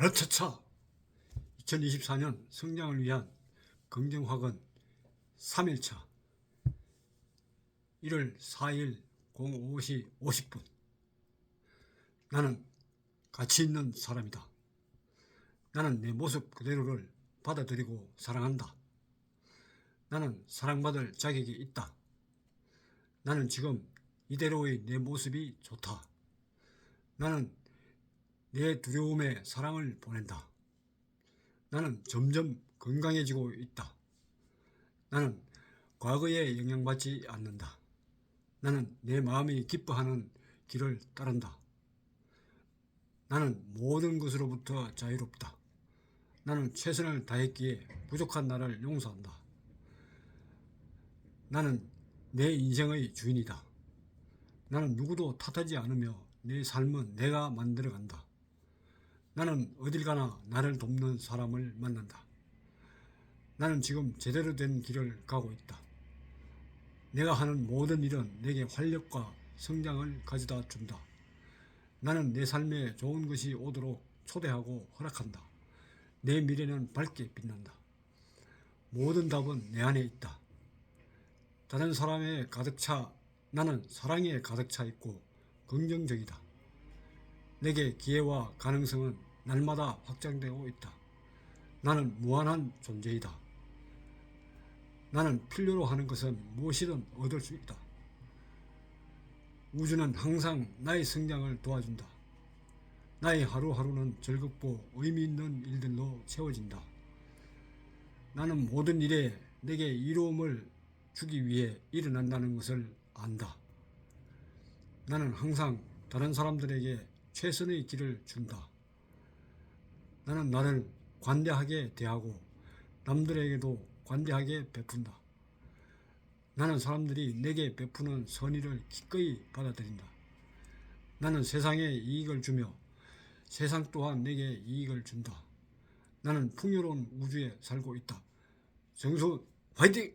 으차차 2024년 성장을 위한 긍정학원 3일차 1월 4일 05시 50분 나는 가치 있는 사람이다. 나는 내 모습 그대로를 받아들이고 사랑한다. 나는 사랑받을 자격이 있다. 나는 지금 이대로의 내 모습이 좋다. 나는 내 두려움에 사랑을 보낸다. 나는 점점 건강해지고 있다. 나는 과거에 영향받지 않는다. 나는 내 마음이 기뻐하는 길을 따른다. 나는 모든 것으로부터 자유롭다. 나는 최선을 다했기에 부족한 나를 용서한다. 나는 내 인생의 주인이다. 나는 누구도 탓하지 않으며 내 삶은 내가 만들어간다. 나는 어딜 가나 나를 돕는 사람을 만난다. 나는 지금 제대로 된 길을 가고 있다. 내가 하는 모든 일은 내게 활력과 성장을 가져다 준다. 나는 내 삶에 좋은 것이 오도록 초대하고 허락한다. 내 미래는 밝게 빛난다. 모든 답은 내 안에 있다. 다른 사람에 가득 차 나는 사랑에 가득 차 있고 긍정적이다. 내게 기회와 가능성은 날마다 확장되고 있다. 나는 무한한 존재이다. 나는 필요로 하는 것은 무엇이든 얻을 수 있다. 우주는 항상 나의 성장을 도와준다. 나의 하루하루는 즐겁고 의미 있는 일들로 채워진다. 나는 모든 일에 내게 이로움을 주기 위해 일어난다는 것을 안다. 나는 항상 다른 사람들에게 최선의 길을 준다. 나는 나를 관대하게 대하고 남들에게도 관대하게 베푼다. 나는 사람들이 내게 베푸는 선의를 기꺼이 받아들인다. 나는 세상에 이익을 주며 세상 또한 내게 이익을 준다. 나는 풍요로운 우주에 살고 있다. 정수 화이팅!